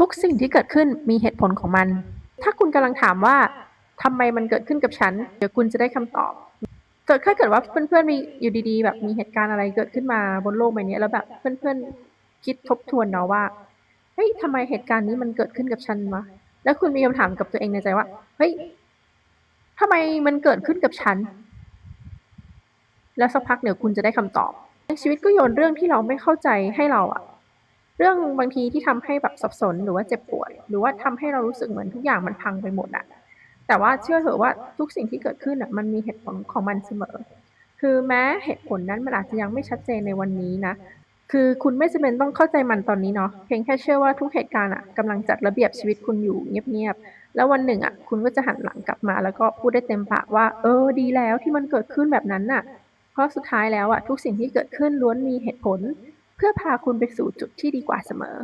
ทุกสิ่งที่เกิดขึ้นมีเหตุผลของมัน ถ้าคุณกำลังถามว่าทำไมมันเกิดขึ้นกับฉัน เดี๋ยวคุณจะได้คำตอบเกิดถ้าเกิดว่าเพื่อนๆมีอยู่ดีๆ แบบมีเหตุการณ์อะไรเกิดขึ้นมาบนโลกใบนี้แล้วแบบเพื่อนๆคิดทบทวนเนาะว่าเฮ้ยทำไมเหตุการณ์นี้มันเกิดขึ้นกับฉันวะแล้วคุณมีคำถามกับตัวเองในใจว่าเฮ้ยทำไมมันเกิดขึ้นกับฉัน แล้วสักพักเดี๋ยวคุณจะได้คำตอบชีวิตก็โยนเรื่องที่เราไม่เข้าใจให้เราอะ เรื่องบางทีที่ทำให้แบบสับสนหรือว่าเจ็บปวด หรือว่าทำให้เรารู้สึกเหมือนทุกอย่างมันพังไปหมดอะแต่ว่าเชื่อเถอะว่าทุกสิ่งที่เกิดขึ้นอะมันมีเหตุผลของมันเสมอ คือแม้เหตุผลนั้นมันอาจจะยังไม่ชัดเจนในวันนี้นะคือคุณไม่จำเป็นต้องเข้าใจมันตอนนี้เนาะเพียงแค่เชื่อว่าทุกเหตุการณ์อะกำลังจัดระเบียบชีวิตคุณอยู่เงียบๆแล้ววันหนึ่งอะคุณก็จะหันหลังกลับมา แล้วก็พูดได้เต็มปากว่า เออดีแล้วที่มันเกิดขึ้นแบบนั้นน่ะ เพราะสุดท้ายแล้วอะทุกสิ่งที่เกิดขึ้นล้วนมีเหตุผล เพื่อพาคุณไปสู่จุดที่ดีกว่าเสมอ